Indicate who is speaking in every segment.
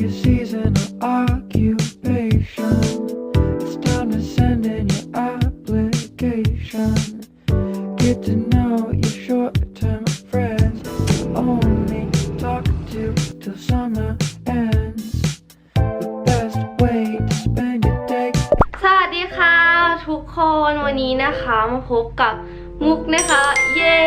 Speaker 1: your seasonal occupation. It's time to send in your application. Get to know your short-term friends. Only talk to till summer ends. The best way to spend your day
Speaker 2: สวัสดีค่ะ ทุกคนวันนี้นะคะมาพบกับ มุกนะคะ เย้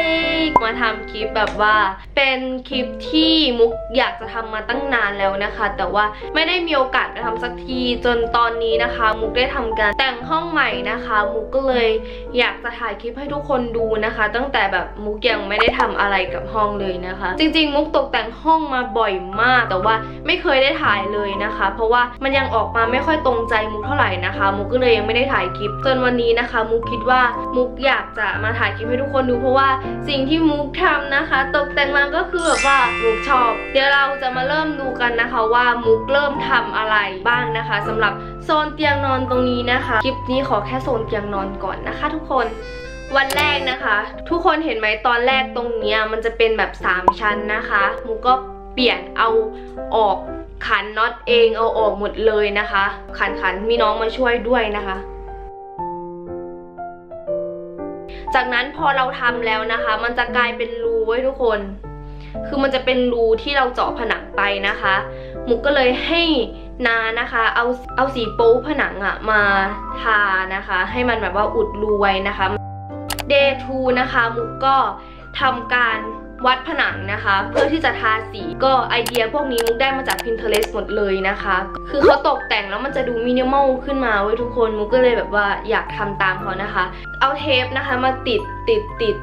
Speaker 2: มาทำคลิปแบบว่า เป็นคลิปที่มุกอยากจะทำมาตั้งนานแล้วนะคะ แต่ว่าไม่ได้มีโอกาสได้ทำสักทีจนตอนนี้นะคะ มุกได้ทำการแต่งห้องใหม่นะคะ มุกก็เลยอยากจะถ่ายคลิปให้ทุกคนดูนะคะ ตั้งแต่แบบมุกยังไม่ได้ทำอะไรกับห้องเลยนะคะ จริง ๆ มุกตกแต่งห้องมาบ่อยมาก แต่ว่าไม่เคยได้ถ่ายเลยนะคะ เพราะว่ามันยังออกมาไม่ค่อยตรงใจมุกเท่าไหร่นะคะ มุกก็เลยยังไม่ได้ถ่ายคลิป จนวันนี้นะคะ มุกคิดว่ามุกอยากจะมาถ่ายคลิปให้ทุกคนดูเพราะว่าสิ่งที่มุกทำนะคะ ตกแต่งมาก็คือแบบว่ามุกชอบ เดี๋ยวเราจะมาเริ่มดูกันนะคะว่ามุกเริ่มทำอะไรบ้างนะคะสำหรับโซนเตียงนอนตรงนี้นะคะคลิปนี้ขอแค่โซนเตียงนอนก่อนนะคะ ทุกคนวันแรกนะคะ ทุกคนเห็นไหมตอนแรกตรงเนี้ยมันจะเป็นแบบ 3 ชั้นนะคะมุกก็เปลี่ยนเอาออกขันน็อตเองเอาออกหมดเลยนะคะ ขันขันมีน้องมาช่วยด้วยนะคะ จากนั้นพอเราทำแล้วนะคะ มันจะกลายเป็นรูไว้ทุกคน คือมันจะเป็นรูที่เราเจาะผนังไปนะคะ มุกก็เลยให้นานะคะ เอาเอาสีโป๊ผนังอะมาทานะคะ ให้มันแบบว่าอุดรูไว้นะคะ Day 2นะคะ มุกก็ทำการ วัดผนังนะคะ เพื่อที่จะทาสีก็ไอเดียพวกนี้มุกได้มาจาก Pinterest หมดเลยนะคะ คือเขาตกแต่งแล้วมันจะดูมินิมอลขึ้นมาเว้ทุกคนมุกก็เลยแบบว่าอยากทำตามเขานะคะ เอาเทปนะคะมาติดติดติด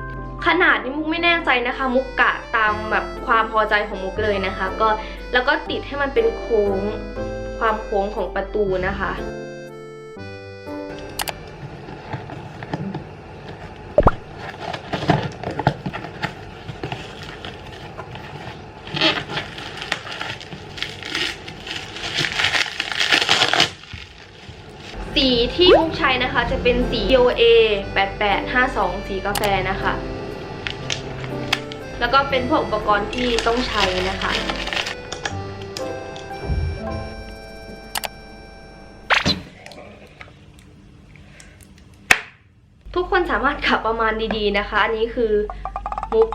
Speaker 2: ขนาดนี้มุกไม่แน่ใจนะคะ มุกกะตามแบบความพอใจของมุกเลยนะคะ ก็แล้วก็ติดให้มันเป็นโค้งความโค้งของประตูนะคะ สีที่มุกใช้นะคะจะเป็นสี OA 8852 สีกาแฟนะคะ แล้วก็เป็นพวกอุปกรณ์ที่ต้องใช้นะคะทุกคนสามารถขับประมาณดีๆนะคะ อันนี้คือมุก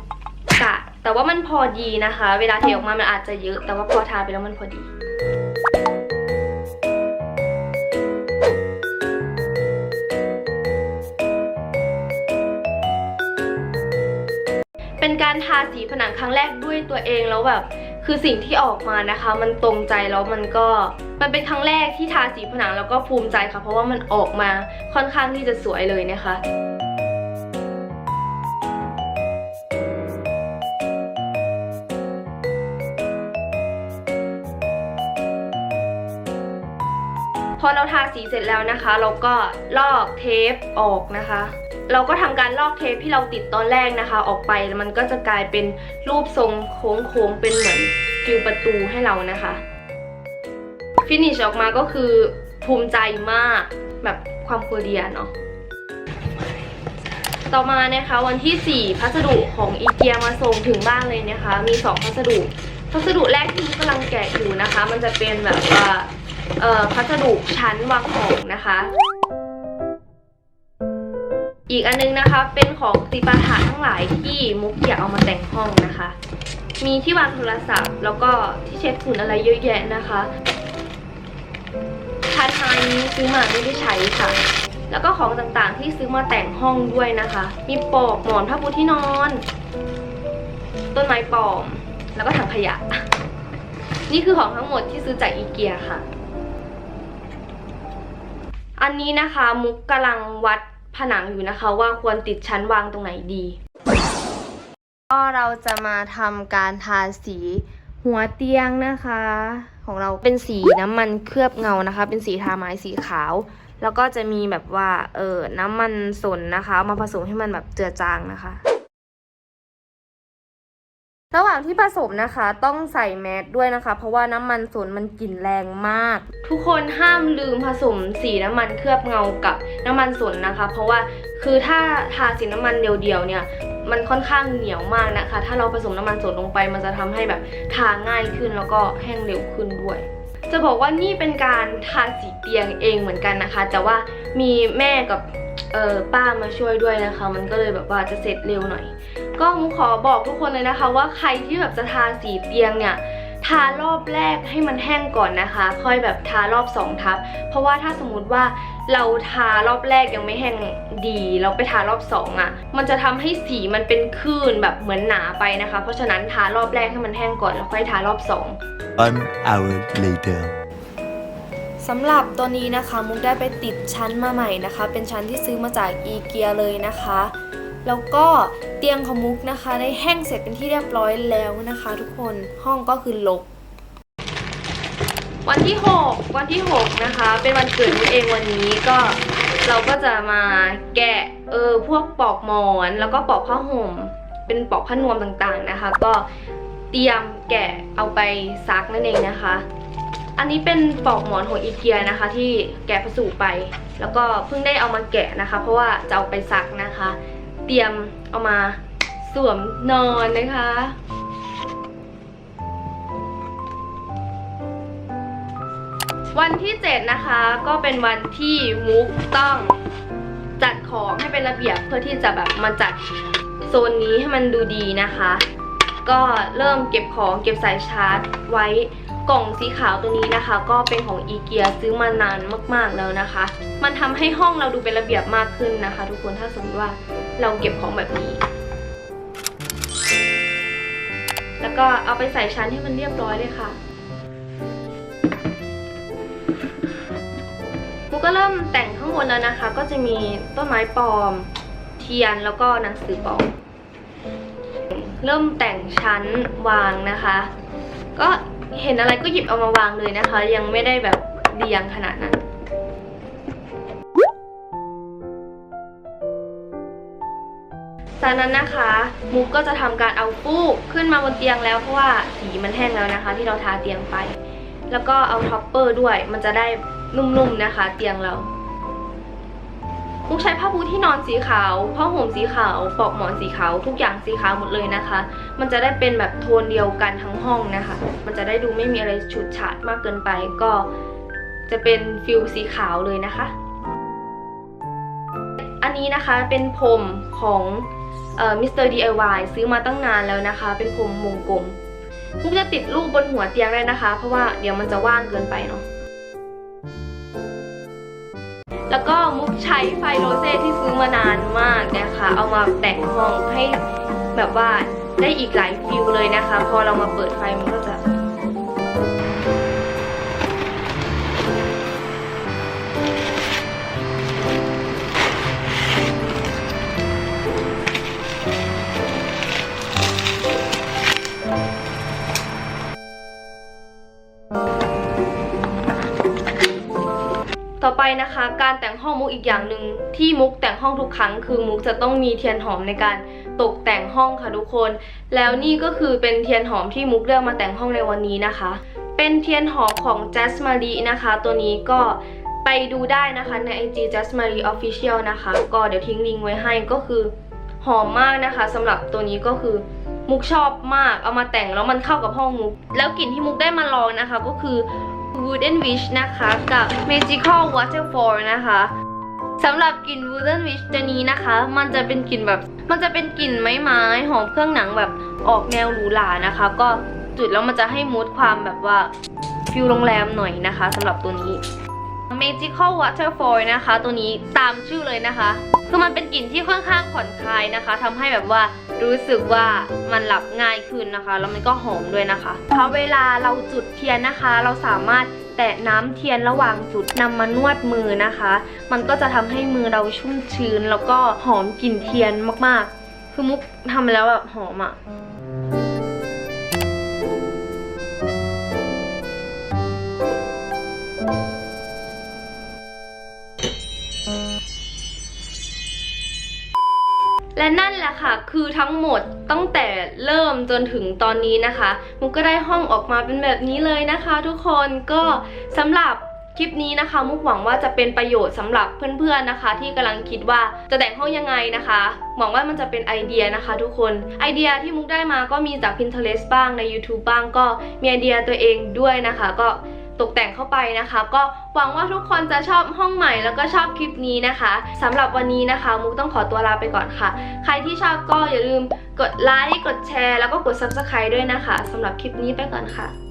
Speaker 2: กะ แต่ว่ามันพอดีนะคะ เวลาเทออกมามันอาจจะเยอะ แต่ว่าพอทาไปแล้วมันพอดี การทาสีผนังครั้งแรกด้วยตัวเองแล้วแบบ คือสิ่งที่ออกมานะคะ มันตรงใจแล้วมันก็มันเป็นครั้งแรกที่ทาสีผนังแล้วก็ภูมิใจค่ะ เพราะว่ามันออกมาค่อนข้างที่จะสวยเลยนะคะพอเราทาสีเสร็จแล้วนะคะ เราก็ลอกเทปออกนะคะ เราก็ทำการลอกเทปที่เราติดตอนแรกนะคะ ออกไปแล้วมันก็จะกลายเป็นรูปทรงโค้งๆเป็นเหมือนฟิวประตูให้เรานะคะฟินิชออกมาก็คือภูมิใจมากแบบความโคเรียเนาะต่อมานะคะวันที่ 4 พัสดุของอีเกียมาส่งถึงบ้านเลยนะคะ มี 2 พัสดุ พัสดุแรกที่กกำลังแกะอยู่นะคะ มันจะเป็นแบบว่าพัสดุชั้นวางของนะคะ อีกอันนึงนะคะ เป็นของติปาถะทั้งหลายที่มุกอยากเอามาแต่งห้องนะคะ มีที่วางโทรศัพท์ แล้วก็ที่เช็ดฝุ่นอะไรเยอะแยะนะคะชั้นไม้นี้ซื้อมาไม่ได้ใช้ค่ะ แล้วก็ของต่างๆที่ซื้อมาแต่งห้องด้วยนะคะ มีปลอกหมอนผ้าปูที่นอน ต้นไม้ปลอม แล้วก็ถังขยะ นี่คือของทั้งหมดที่ซื้อจากอีเกียค่ะ อันนี้นะคะมุกกำลังวัด ผนังอยู่นะคะว่าควรติดชั้นวางตรงไหนดี ก็เราจะมาทำการทาสีหัวเตียงนะคะ ของเราเป็นสีน้ำมันเคลือบเงานะคะ เป็นสีทาไม้สีขาว แล้วก็จะมีแบบว่าเออน้ำมันสนนะคะมาผสมให้มันแบบเจือจางนะคะ ระหว่างที่ผสมนะคะต้องใส่แมสด้วยนะคะ เพราะว่าน้ำมันสนมันกลิ่นแรงมาก ทุกคนห้ามลืมผสมสีน้ำมันเคลือบเงากับน้ำมันสนนะคะ เพราะว่าคือถ้าทาสีน้ำมันเดียวๆเนี่ยมันค่อนข้างเหนียวมากนะคะ ถ้าเราผสมน้ำมันสนลงไป มันจะทำให้แบบทาง่ายขึ้นแล้วก็แห้งเร็วขึ้นด้วยจะบอกว่านี่เป็นการทาสีเตียงเองเหมือนกันนะคะ แต่ว่ามีแม่กับ เออป้ามาช่วยด้วยนะคะ มันก็เลยแบบว่าจะเสร็จเร็วหน่อย ก็มุขอบอกทุกคนเลยนะคะ ว่าใครที่แบบจะทาสีเตียงเนี่ยทารอบแรกให้มันแห้งก่อนนะคะ ค่อยแบบทารอบสองทับ เพราะว่าถ้าสมมติว่าเราทารอบแรกยังไม่แห้งดีเราไปทารอบสองอะ่ะ มันจะทำให้สีมันเป็นคลื่นแบบเหมือนหนาไปนะคะ เพราะฉะนั้นทารอบแรกให้มันแห้งก่อนแล้วค่อยทารอบสอง
Speaker 3: One hour later.
Speaker 2: สำหรับตัวนี้นะคะมุกได้ไปติดชั้นมาใหม่นะคะ เป็นชั้นที่ซื้อมาจากอีเกียเลยนะคะ แล้วก็เตียงของมุกนะคะ ได้แห้งเสร็จเป็นที่เรียบร้อยแล้วนะคะ ทุกคนห้องก็คือลก วันที่ 6 วันที่ 6 นะคะ เป็นวันเกิดมุกเองวันนี้ก็เราก็จะมาแกะเออพวกปลอกหมอนแล้วก็ปลอกผ้าห่ม เป็นปลอกผ้านวมต่างๆนะคะ ก็เตรียมแกะเอาไปซักนั่นเองนะคะ อันนี้เป็นปลอกหมอนของอีเกียนะคะ ที่แกะผสูไป แล้วก็เพิ่งได้เอามาแกะนะคะ เพราะว่าจะเอาไปซักนะคะ เตรียมเอามาสวมนอนนะคะวันที่ 7 นะคะก็เป็นวันที่มุกต้องจัดของให้เป็นระเบียบเพื่อที่จะแบบมาจัดโซนนี้ให้มันดูดีนะคะ ก็เริ่มเก็บของเก็บสายชาร์จไว้ กล่องสีขาวตัวนี้นะคะ ก็เป็นของอีเกียซื้อมานานมากๆแล้วนะคะ มันทำให้ห้องเราดูเป็นระเบียบมากขึ้นนะคะ ทุกคนถ้าสมมติว่าเราเก็บของแบบนี้ แล้วก็เอาไปใส่ชั้นให้มันเรียบร้อยเลยค่ะมุกก็เริ่มแต่งข้างบนแล้วนะคะ ก็จะมีต้นไม้ปลอม เทียนแล้วก็หนังสือปลอม เริ่มแต่งชั้นวางนะคะ ก็ เห็นอะไรก็หยิบเอามาวางเลยนะคะ ยังไม่ได้แบบเรียงขนาดนั้นจากนั้นนะคะมุกก็จะทำการเอาฟูกขึ้นมาบนเตียงแล้วเพราะว่าสีมันแห้งแล้วนะคะ ที่เราทาเตียงไป แล้วก็เอาท็อปเปอร์ด้วย มันจะได้นุ่มๆนะคะ เตียงเรามุกใช้ผ้าปูที่นอนสีขาวผ้าห่มสีขาวปลอกหมอนสีขาวทุกอย่างสีขาวหมดเลยนะคะ มันจะได้เป็นแบบโทนเดียวกันทั้งห้องนะคะ มันจะได้ดูไม่มีอะไรฉูดฉาดมากเกินไป ก็จะเป็นฟิลสีขาวเลยนะคะ อันนี้นะคะเป็นผมของเอ่อ Mr. DIY ซื้อมาตั้งนานแล้วนะคะ เป็นผมวงกลมมุกจะติดรูปบนหัวเตียงได้นะคะ เพราะว่าเดี๋ยวมันจะว่างเกินไปเนาะแล้วก็มุกใช้ไฟโรเซ่ที่ซื้อมานานมากนะคะ เอามาแต่งห้องให้แบบว่า ได้อีกหลายฟิลเลยนะคะ พอเรามาเปิดไฟมันก็จะต่อไปนะคะการแต่งห้องมุกอีกอย่างหนึ่งที่มุกแต่งห้องทุกครั้ง คือมุกจะต้องมีเทียนหอมในการ ตกแต่งห้องค่ะทุกคน แล้วนี่ก็คือเป็นเทียนหอมที่มุกเลือกมาแต่งห้องในวันนี้นะคะ เป็นเทียนหอมของ j a s m a r i นะคะ ตัวนี้ก็ไปดูได้นะคะใน IG j a s m a r i Official นะคะ ก็เดี๋ยวทิ้งลิงก์ไว้ให้ก็คือหอมมากนะคะสำหรับตัวนี้ก็คือมุกชอบมากเอามาแต่งแล้วมันเข้ากับห้องมุก แล้วกลิ่นที่มุกได้มาลองนะคะก็คือ Wooden Wish นะคะ กับ Magical Waterfall นะคะ สำหรับกลิ่น Wooden Wish ตัวนี้นะคะ มันจะเป็นกลิ่นแบบ มันจะเป็นกลิ่นไม้ไม้หอมเครื่องหนังแบบออกแนวหรูหรานะคะ ก็จุดแล้วมันจะให้มูดความแบบว่าฟิลโรงแรมหน่อยนะคะสำหรับตัวนี้ Magical Waterfall นะคะ ตัวนี้ตามชื่อเลยนะคะ คือมันเป็นกลิ่นที่ค่อนข้างผ่อนคลายนะคะทำให้แบบว่ารู้สึกว่ามันหลับง่ายขึ้นนะคะ แล้วมันก็หอมด้วยนะคะเพราะเวลาเราจุดเทียนนะคะ เราสามารถแตะน้ำเทียนระหว่างจุดนำมานวดมือนะคะ มันก็จะทำให้มือเราชุ่มชื้น แล้วก็หอมกลิ่นเทียนมากๆ คือมุกทำแล้วแบบหอมอะ่ะ และนั่นแหละค่ะ คือทั้งหมดตั้งแต่เริ่มจนถึงตอนนี้นะคะ มุกก็ได้ห้องออกมาเป็นแบบนี้เลยนะคะ ทุกคนก็สำหรับคลิปนี้นะคะ มุกหวังว่าจะเป็นประโยชน์สำหรับเพื่อนๆนะคะ ที่กำลังคิดว่าจะแต่งห้องยังไงนะคะ หวังว่ามันจะเป็นไอเดียนะคะ ทุกคนไอเดียที่มุกได้มาก็มีจาก Pinterest บ้างใน YouTube บ้างก็มีไอเดียตัวเองด้วยนะคะ ก็ ตกแต่งเข้าไปนะคะ ก็หวังว่าทุกคนจะชอบห้องใหม่แล้วก็ชอบคลิปนี้นะคะสำหรับวันนี้นะคะ มุกต้องขอตัวลาไปก่อนค่ะ ใครที่ชอบก็อย่าลืมกดไลค์กดแชร์แล้วก็กด subscribe ด้วยนะคะสำหรับคลิปนี้ไปก่อนค่ะ